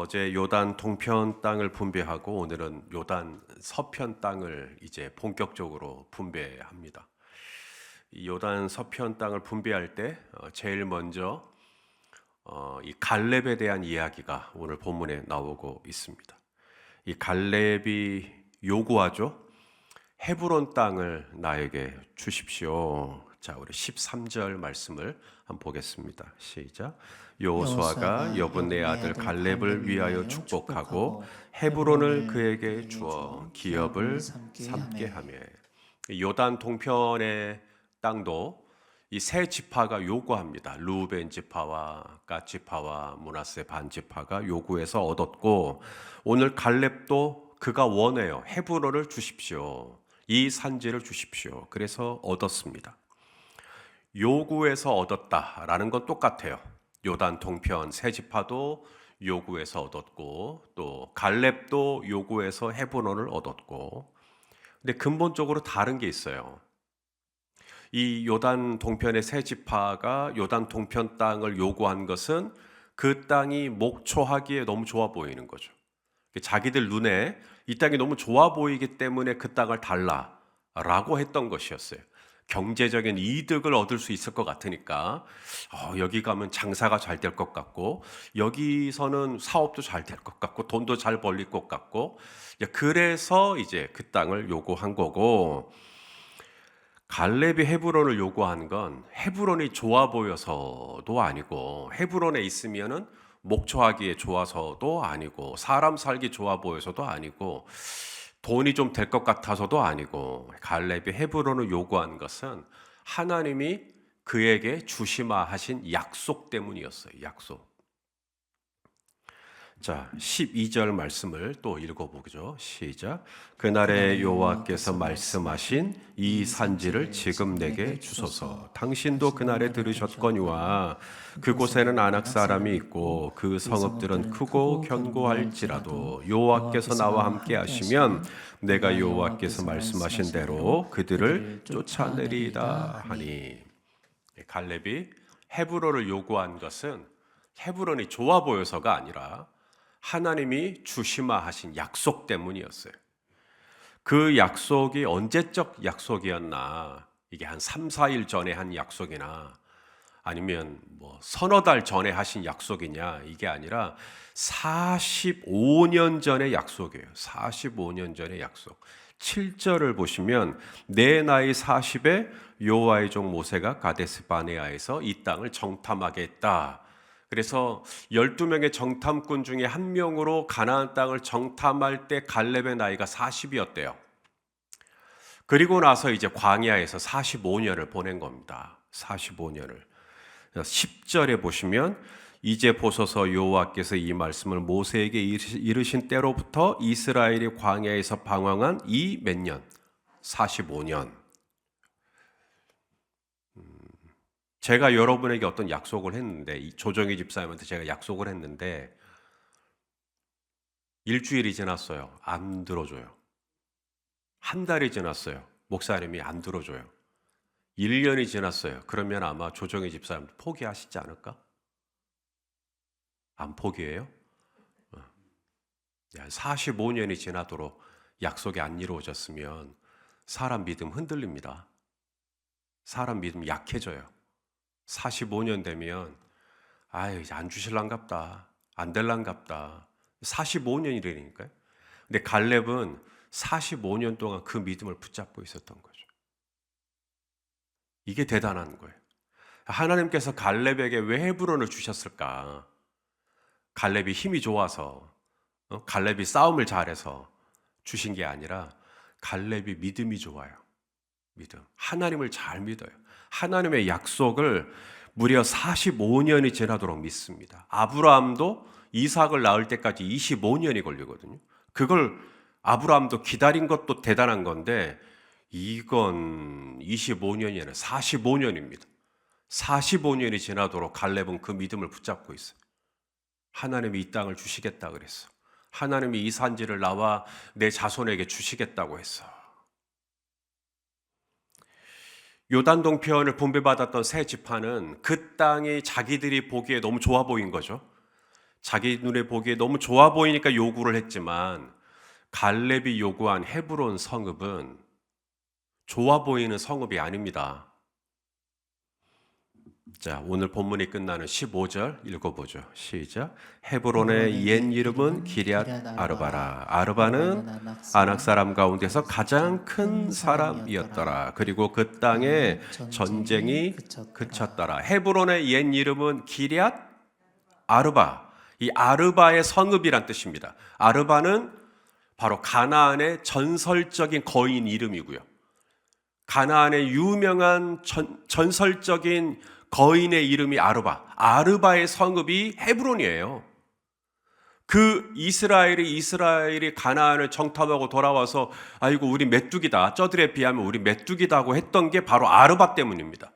어제 요단 동편 땅을 분배하고 오늘은 요단 서편 땅을 이제 본격적으로 분배합니다. 이 요단 서편 땅을 분배할 때 어, 제일 먼저 어, 이 갈렙에 대한 이야기가 오늘 본문에 나오고 있습니다. 이 갈렙이 요구하죠. 헤브론 땅을 나에게 주십시오. 자, 우리 13절 말씀을 한번 보겠습니다. 시작. 여호수아가 여분네 아들 갈렙을 위하여 축복하고 헤브론을 그에게 주어 기업을 삼게 하며 요단 동편의 땅도 이 세 지파가 요구합니다. 루벤 지파와 가 지파와 문하세 반 지파가 요구해서 얻었고 오늘 갈렙도 그가 원해요. 헤브론을 주십시오. 이 산지를 주십시오. 그래서 얻었습니다. 요구해서 얻었다라는 건 똑같아요. 요단 동편 세 지파도 요구해서 얻었고 또 갈렙도 요구해서 헤브론을 얻었고 근데 근본적으로 다른 게 있어요. 이 요단 동편의 세 지파가 요단 동편 땅을 요구한 것은 그 땅이 목초하기에 너무 좋아 보이는 거죠. 자기들 눈에 이 땅이 너무 좋아 보이기 때문에 그 땅을 달라라고 했던 것이었어요. 경제적인 이득을 얻을 수 있을 것 같으니까 어, 여기 가면 장사가 잘 될 것 같고 여기서는 사업도 잘 될 것 같고 돈도 잘 벌릴 것 같고 그래서 이제 그 땅을 요구한 거고 갈렙이 헤브론을 요구한 건 헤브론이 좋아 보여서도 아니고 헤브론에 있으면은 목초하기에 좋아서도 아니고 사람 살기 좋아 보여서도 아니고 돈이 좀 될 것 같아서도 아니고 갈렙이 헤브론을 요구한 것은 하나님이 그에게 주시마 하신 약속 때문이었어요. 약속. 자, 12절 말씀을 또 읽어보죠. 시작. 그날에 여호와께서 말씀하신 이 산지를 지금 내게 주소서. 당신도 그날에 들으셨거니와 그곳에는 아낙 사람이 있고 그 성읍들은 크고 견고할지라도 여호와께서 나와 함께 하시면 내가 여호와께서 말씀하신 대로 그들을 쫓아내리다 하니 갈렙이 헤브론을 요구한 것은 헤브론이 좋아 보여서가 아니라 하나님이 주시마 하신 약속 때문이었어요. 그 약속이 언제적 약속이었나? 이게 한 3, 4일 전에 한 약속이나 아니면 뭐 서너 달 전에 하신 약속이냐? 이게 아니라 45년 전의 약속이에요. 45년 전의 약속. 7절을 보시면 내 나이 40에 여호와의 종 모세가 가데스 바네아에서 이 땅을 정탐하게 했다. 그래서 12명의 정탐꾼 중에 한 명으로 가나안 땅을 정탐할 때 갈렙의 나이가 40이었대요. 그리고 나서 이제 광야에서 45년을 보낸 겁니다. 45년을. 10절에 보시면 이제 보소서 여호와께서 이 말씀을 모세에게 이르신 때로부터 이스라엘이 광야에서 방황한 이 몇 년? 45년. 제가 여러분에게 어떤 약속을 했는데 조정희 집사님한테 제가 약속을 했는데 일주일이 지났어요. 안 들어줘요. 한 달이 지났어요. 목사님이 안 들어줘요. 1년이 지났어요. 그러면 아마 조정희 집사님 포기하시지 않을까? 안 포기해요? 45년이 어. 지나도록 약속이 안 이루어졌으면 사람 믿음 흔들립니다. 사람 믿음 약해져요. 45년 되면 아유 안 주실란갑다 안 될란갑다 45년이라니까요. 근데 갈렙은 45년 동안 그 믿음을 붙잡고 있었던 거죠. 이게 대단한 거예요. 하나님께서 갈렙에게 왜 헤브론을 주셨을까? 갈렙이 힘이 좋아서 어? 갈렙이 싸움을 잘해서 주신 게 아니라 갈렙이 믿음이 좋아요. 믿음. 하나님을 잘 믿어요. 하나님의 약속을 무려 45년이 지나도록 믿습니다. 아브라함도 이삭을 낳을 때까지 25년이 걸리거든요. 그걸 아브라함도 기다린 것도 대단한 건데 이건 25년이 아니라 45년입니다. 45년이 지나도록 갈렙은 그 믿음을 붙잡고 있어요. 하나님이 이 땅을 주시겠다 그랬어. 하나님이 이 산지를 나와 내 자손에게 주시겠다고 했어. 요단 동편을 분배받았던 세 지파는 그 땅이 자기들이 보기에 너무 좋아 보인 거죠. 자기 눈에 보기에 너무 좋아 보이니까 요구를 했지만 갈렙이 요구한 헤브론 성읍은 좋아 보이는 성읍이 아닙니다. 자, 오늘 본문이 끝나는 15절 읽어보죠. 시작. 헤브론의 옛 이름은 기리앗 아르바라. 아르바는 아낙 사람 가운데서 가장 큰 사람이었더라. 그리고 그 땅에 전쟁이 그쳤더라. 헤브론의 옛 이름은 기리앗 아르바. 이 아르바의 성읍이란 뜻입니다. 아르바는 바로 가나안의 전설적인 거인 이름이고요. 가나안의 유명한 전, 전설적인 거인의 이름이 아르바. 아르바의 성읍이 헤브론이에요. 그 이스라엘이 이스라엘이 가나안을 정탐하고 돌아와서 아이고 우리 메뚜기다. 저들에 비하면 우리 메뚜기다고 했던 게 바로 아르바 때문입니다.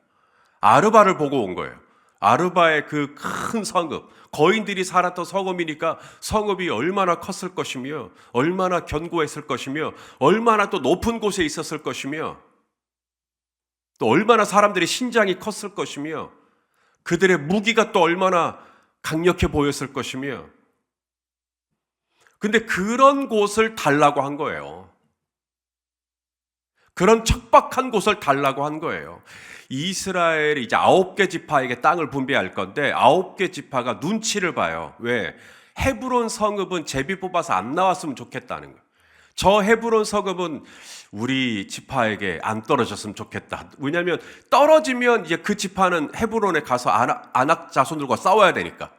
아르바를 보고 온 거예요. 아르바의 그 큰 성읍, 거인들이 살았던 성읍이니까 성읍이 얼마나 컸을 것이며, 얼마나 견고했을 것이며, 얼마나 또 높은 곳에 있었을 것이며, 또 얼마나 사람들의 신장이 컸을 것이며, 그들의 무기가 또 얼마나 강력해 보였을 것이며, 근데 그런 곳을 달라고 한 거예요. 그런 척박한 곳을 달라고 한 거예요. 이스라엘이 이제 아홉 개 지파에게 땅을 분배할 건데 아홉 개 지파가 눈치를 봐요. 왜? 헤브론 성읍은 제비 뽑아서 안 나왔으면 좋겠다는 거예요. 저 헤브론 성읍은 우리 지파에게 안 떨어졌으면 좋겠다. 왜냐하면 떨어지면 이제 그 지파는 헤브론에 가서 아낙 자손들과 싸워야 되니까.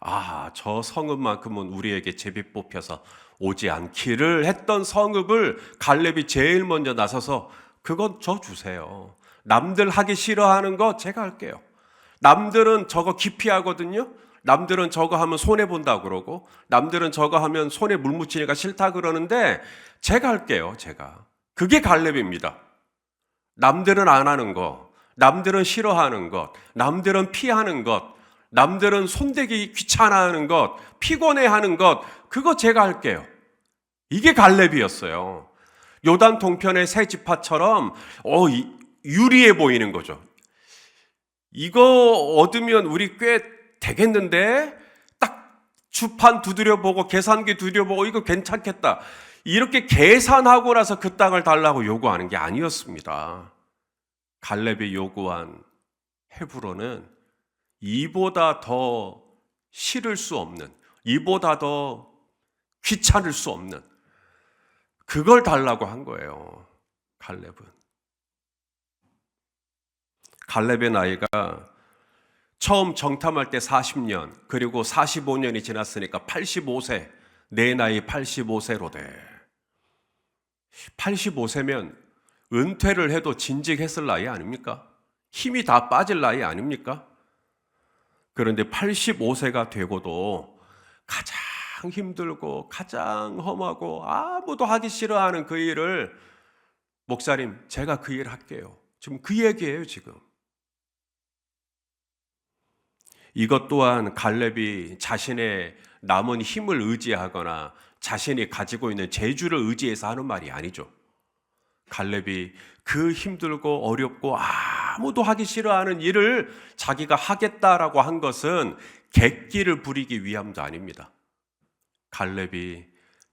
아, 저 성읍만큼은 우리에게 제비 뽑혀서 오지 않기를 했던 성읍을 갈렙이 제일 먼저 나서서 그건 저 주세요. 남들 하기 싫어하는 거 제가 할게요. 남들은 저거 기피하거든요. 남들은 저거 하면 손해 본다 그러고 남들은 저거 하면 손에 물 묻히니까 싫다 그러는데 제가 할게요. 제가. 그게 갈렙입니다. 남들은 안 하는 거, 남들은 싫어하는 것, 남들은 피하는 것, 남들은 손대기 귀찮아하는 것, 피곤해하는 것, 그거 제가 할게요. 이게 갈렙이었어요. 요단 동편의 새 지파처럼 어 이- 유리해 보이는 거죠. 이거 얻으면 우리 꽤 되겠는데 딱 주판 두드려 보고 계산기 두드려 보고 이거 괜찮겠다. 이렇게 계산하고 나서 그 땅을 달라고 요구하는 게 아니었습니다. 갈렙이 요구한 헤브론은 이보다 더 싫을 수 없는, 이보다 더 귀찮을 수 없는 그걸 달라고 한 거예요. 갈렙은. 갈렙의 나이가 처음 정탐할 때 40년, 그리고 45년이 지났으니까 85세, 내 나이 85세로 돼. 85세면 은퇴를 해도 진직했을 나이 아닙니까? 힘이 다 빠질 나이 아닙니까? 그런데 85세가 되고도 가장 힘들고 가장 험하고 아무도 하기 싫어하는 그 일을 목사님, 제가 그 일 할게요. 지금 그 얘기예요, 지금. 이것 또한 갈렙이 자신의 남은 힘을 의지하거나 자신이 가지고 있는 재주를 의지해서 하는 말이 아니죠. 갈렙이 그 힘들고 어렵고 아무도 하기 싫어하는 일을 자기가 하겠다라고 한 것은 객기를 부리기 위함도 아닙니다. 갈렙이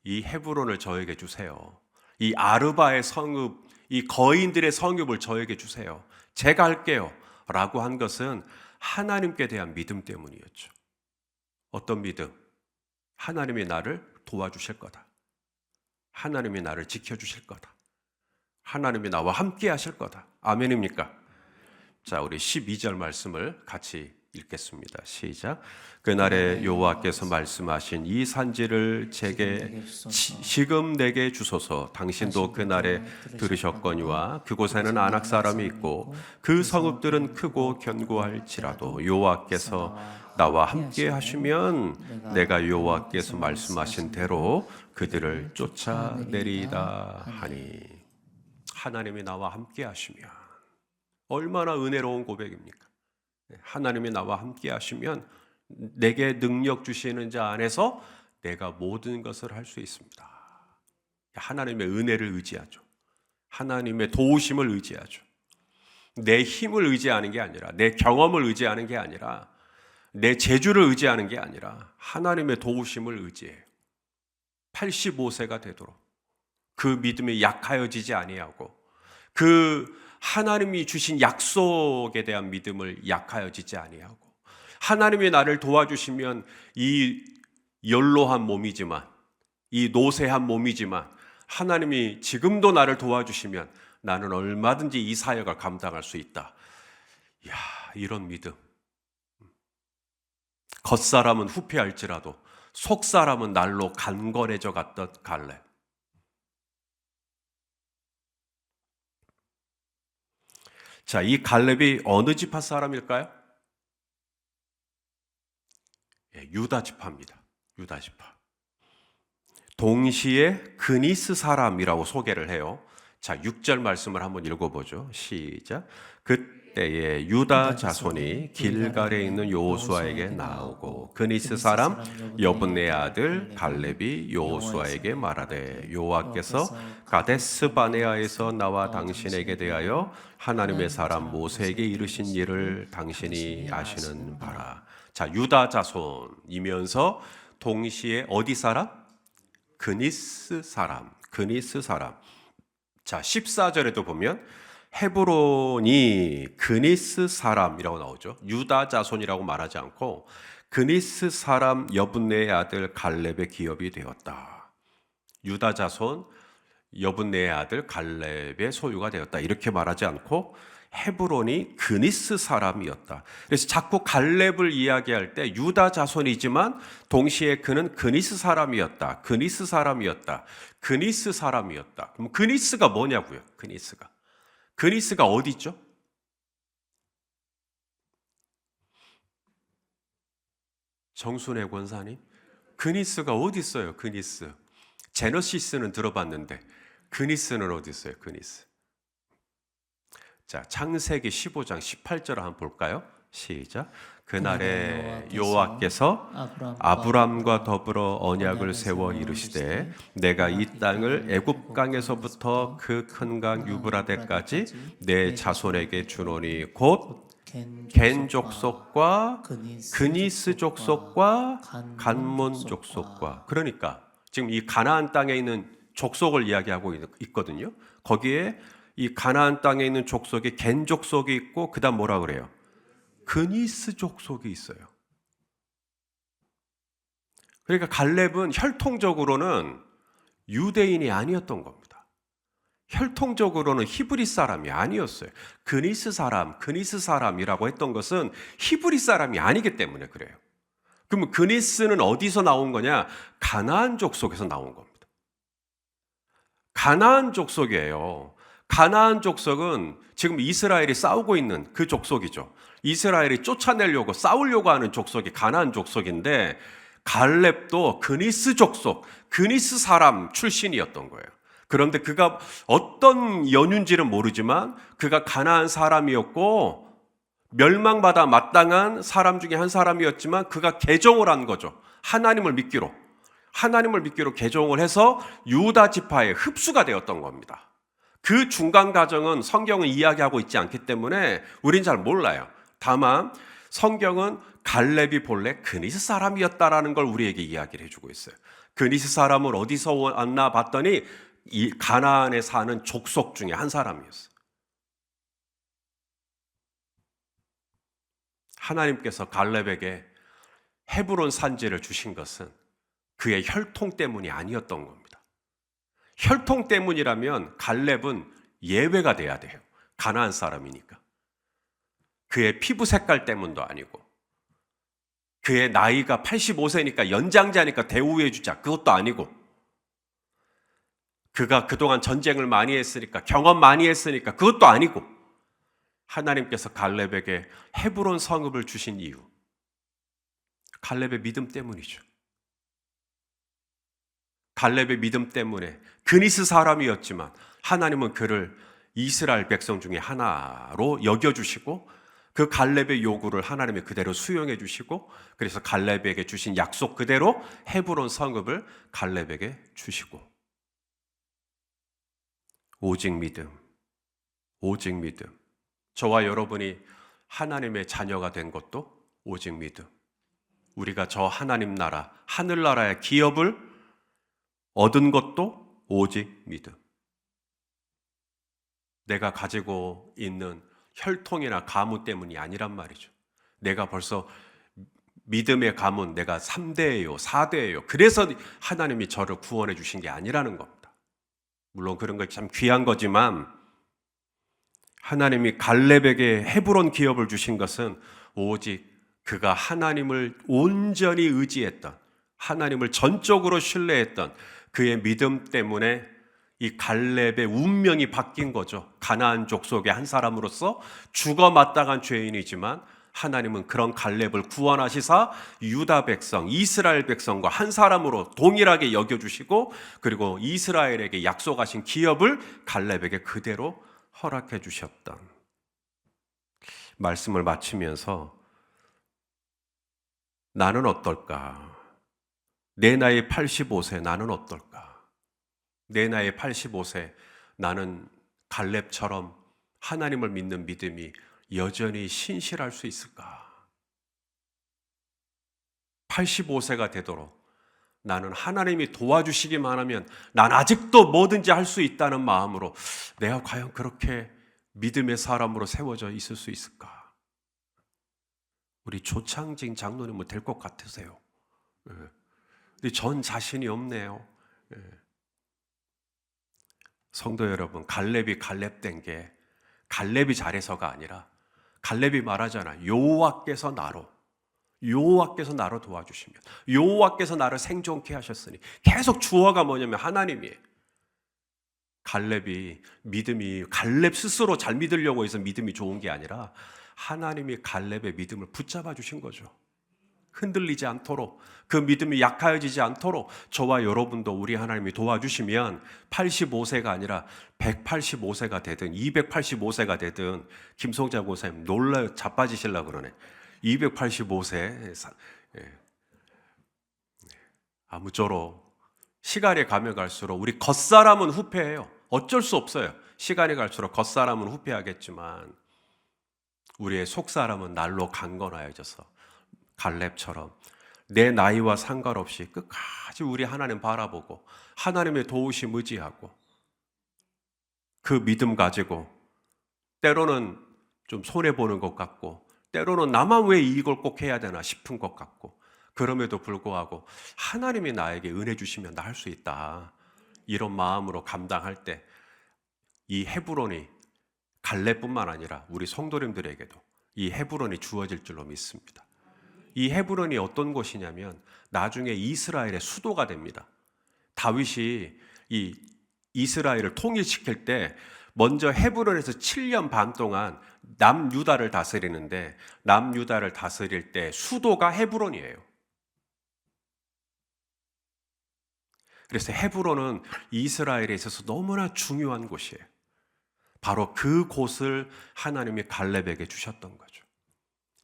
이 헤브론을 저에게 주세요. 이 아르바의 성읍, 이 거인들의 성읍을 저에게 주세요. 제가 할게요. 라고 한 것은 하나님께 대한 믿음 때문이었죠. 어떤 믿음? 하나님이 나를 도와주실 거다. 하나님이 나를 지켜주실 거다. 하나님이 나와 함께 하실 거다. 아멘입니까? 자, 우리 12절 말씀을 같이 읽겠습니다. 시작. 그날에 여호와께서 말씀하신 이 산지를 제게 지- 지금 내게 주소서. 당신도 그날에 들으셨거니와 그곳에는 아낙 사람이 있고 그 성읍들은 크고 견고할지라도 여호와께서 나와 함께 하시면 내가 여호와께서 말씀하신 대로 그들을 쫓아내리다 하니 하나님이 나와 함께 하시면 얼마나 은혜로운 고백입니까? 하나님이 나와 함께 하시면 내게 능력 주시는 자 안에서 내가 모든 것을 할 수 있습니다. 하나님의 은혜를 의지하죠. 하나님의 도우심을 의지하죠. 내 힘을 의지하는 게 아니라 내 경험을 의지하는 게 아니라 내 재주를 의지하는 게 아니라 하나님의 도우심을 의지해요. 85세가 되도록 그 믿음이 약하여지지 아니하고 그 하나님이 주신 약속에 대한 믿음을 약하여지지 아니하고 하나님이 나를 도와주시면 이 연로한 몸이지만 이 노쇠한 몸이지만 하나님이 지금도 나를 도와주시면 나는 얼마든지 이 사역을 감당할 수 있다. 야, 이런 믿음. 겉사람은 후패할지라도 속사람은 날로 간건해져 갔던 갈렙. 자, 이 갈렙이 어느 지파 사람일까요? 예, 유다 지파입니다. 유다 지파. 동시에 그니스 사람이라고 소개를 해요. 자, 6절 말씀을 한번 읽어보죠. 시작. 그 때에 유다 자손이 길갈에 있는 요수아에게 나오고 그니스 사람 여분네 아들 갈렙이 요수아에게 말하되 여호와께서 가데스 바네아에서 나와 당신에게 대하여 하나님의 사람 모세에게 이르신 일을 당신이 아시는 바라. 자, 유다 자손이면서 동시에 어디 사람? 그니스 사람. 그니스 사람. 자, 14절에도 보면 헤브론이 그니스 사람이라고 나오죠. 유다 자손이라고 말하지 않고 그니스 사람 여분네의 아들 갈렙의 기업이 되었다. 유다 자손 여분네의 아들 갈렙의 소유가 되었다. 이렇게 말하지 않고 헤브론이 그니스 사람이었다. 그래서 자꾸 갈렙을 이야기할 때 유다 자손이지만 동시에 그는 그니스 사람이었다. 그니스 사람이었다. 그니스 사람이었다. 그럼 그니스가 뭐냐고요? 그니스가. 그니스가 어디 있죠? 정순애 권사님, 그니스가 어디 있어요? 그니스. 제너시스는 들어봤는데 그니스는 어디 있어요? 그니스. 자, 창세기 15장 18절 한번 볼까요? 시작. 그날에 여호와께서 아브람과 더불어 언약을 세워 이르시되 내가 이 땅을 애굽 강에서부터 그 큰 강 유브라데까지 내 자손에게 주노니 곧 겐 족속과 그니스 족속과 간몬 족속과 그러니까 지금 이 가나안 땅에 있는 족속을 이야기하고 있거든요. 거기에 이 가나안 땅에 있는 족속이 겐 족속이 있고 그다음 뭐라 그래요? 그니스 족속이 있어요. 그러니까 갈렙은 혈통적으로는 유대인이 아니었던 겁니다. 혈통적으로는 히브리 사람이 아니었어요. 그니스 사람, 그니스 사람이라고 했던 것은 히브리 사람이 아니기 때문에 그래요. 그러면 그니스는 어디서 나온 거냐? 가나안 족 속에서 나온 겁니다. 가나안 족속이에요. 가나안 족속은 지금 이스라엘이 싸우고 있는 그 족속이죠. 이스라엘이 쫓아내려고 싸우려고 하는 족속이 가나안 족속인데 갈렙도 그니스 족속, 그니스 사람 출신이었던 거예요. 그런데 그가 어떤 연유인지는 모르지만 그가 가나안 사람이었고 멸망받아 마땅한 사람 중에 한 사람이었지만 그가 개종을 한 거죠. 하나님을 믿기로. 하나님을 믿기로 개종을 해서 유다 지파에 흡수가 되었던 겁니다. 그 중간 과정은 성경은 이야기하고 있지 않기 때문에 우린 잘 몰라요. 다만 성경은 갈렙이 본래 그니스 사람이었다라는 걸 우리에게 이야기를 해주고 있어요. 그니스 사람은 어디서 왔나 봤더니 이 가나안에 사는 족속 중에 한 사람이었어요. 하나님께서 갈렙에게 헤브론 산지를 주신 것은 그의 혈통 때문이 아니었던 겁니다. 혈통 때문이라면 갈렙은 예외가 돼야 돼요. 가나안 사람이니까. 그의 피부 색깔 때문도 아니고 그의 나이가 85세니까 연장자니까 대우해 주자. 그것도 아니고 그가 그동안 전쟁을 많이 했으니까 경험 많이 했으니까 그것도 아니고 하나님께서 갈렙에게 헤브론 성읍을 주신 이유 갈렙의 믿음 때문이죠. 갈렙의 믿음 때문에 그니스 사람이었지만 하나님은 그를 이스라엘 백성 중에 하나로 여겨 주시고 그 갈렙의 요구를 하나님이 그대로 수용해 주시고 그래서 갈렙에게 주신 약속 그대로 헤브론 성읍을 갈렙에게 주시고. 오직 믿음 오직 믿음. 저와 여러분이 하나님의 자녀가 된 것도 오직 믿음. 우리가 저 하나님 나라, 하늘나라의 기업을 얻은 것도 오직 믿음. 내가 가지고 있는 혈통이나 가문 때문이 아니란 말이죠. 내가 벌써 믿음의 가문, 내가 3대예요, 4대예요. 그래서 하나님이 저를 구원해 주신 게 아니라는 겁니다. 물론 그런 거참 귀한 거지만 하나님이 갈렙에게 헤브론 기업을 주신 것은 오직 그가 하나님을 온전히 의지했던 하나님을 전적으로 신뢰했던 그의 믿음 때문에 이 갈렙의 운명이 바뀐 거죠. 가나안 족속의 한 사람으로서 죽어 마땅한 죄인이지만 하나님은 그런 갈렙을 구원하시사 유다 백성, 이스라엘 백성과 한 사람으로 동일하게 여겨 주시고 그리고 이스라엘에게 약속하신 기업을 갈렙에게 그대로 허락해 주셨던 말씀을 마치면서 나는 어떨까? 내 나이 85세 나는 어떨까? 내 나이 85세 나는 갈렙처럼 하나님을 믿는 믿음이 여전히 신실할 수 있을까? 85세가 되도록 나는 하나님이 도와주시기만 하면 난 아직도 뭐든지 할 수 있다는 마음으로 내가 과연 그렇게 믿음의 사람으로 세워져 있을 수 있을까? 우리 조창진 장로님은 될 것 같으세요. 예. 근데 전 자신이 없네요. 예. 성도 여러분, 갈렙이 갈렙된 게 갈렙이 잘해서가 아니라 갈렙이 말하잖아. 여호와께서 나로 여호와께서 나로 도와주시면 여호와께서 나를 생존케 하셨으니 계속 주어가 뭐냐면 하나님이에요. 갈렙이 믿음이 갈렙 스스로 잘 믿으려고 해서 믿음이 좋은 게 아니라 하나님이 갈렙의 믿음을 붙잡아 주신 거죠. 흔들리지 않도록 그 믿음이 약하여지지 않도록 저와 여러분도 우리 하나님이 도와주시면 85세가 아니라 185세가 되든 285세가 되든 김성자 고사님 놀라 자빠지실라 그러네. 285세 예. 아무쪼록 시간이 가면 갈수록 우리 겉사람은 후패해요. 어쩔 수 없어요. 시간이 갈수록 겉사람은 후패하겠지만 우리의 속사람은 날로 강건하여져서 갈렙처럼 내 나이와 상관없이 끝까지 우리 하나님 바라보고 하나님의 도우심 의지하고 그 믿음 가지고 때로는 좀 손해 보는 것 같고 때로는 나만 왜 이걸 꼭 해야 되나 싶은 것 같고 그럼에도 불구하고 하나님이 나에게 은혜 주시면 나 할 수 있다 이런 마음으로 감당할 때 이 헤브론이 갈렙뿐만 아니라 우리 성도님들에게도 이 헤브론이 주어질 줄로 믿습니다. 이 헤브론이 어떤 곳이냐면 나중에 이스라엘의 수도가 됩니다. 다윗이 이 이스라엘을 통일시킬 때 먼저 헤브론에서 7년 반 동안 남유다를 다스리는데 남유다를 다스릴 때 수도가 헤브론이에요. 그래서 헤브론은 이스라엘에 있어서 너무나 중요한 곳이에요. 바로 그 곳을 하나님이 갈렙에게 주셨던 거죠.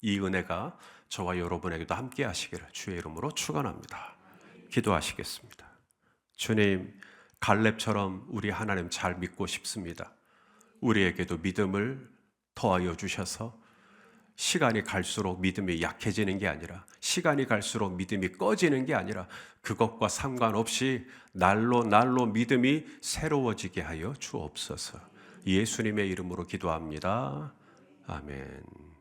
이 은혜가 저와 여러분에게도 함께 하시기를 주의 이름으로 축원합니다. 기도하시겠습니다. 주님, 갈렙처럼 우리 하나님 잘 믿고 싶습니다. 우리에게도 믿음을 더하여 주셔서 시간이 갈수록 믿음이 약해지는 게 아니라 시간이 갈수록 믿음이 꺼지는 게 아니라 그것과 상관없이 날로 날로 믿음이 새로워지게 하여 주옵소서. 예수님의 이름으로 기도합니다. 아멘.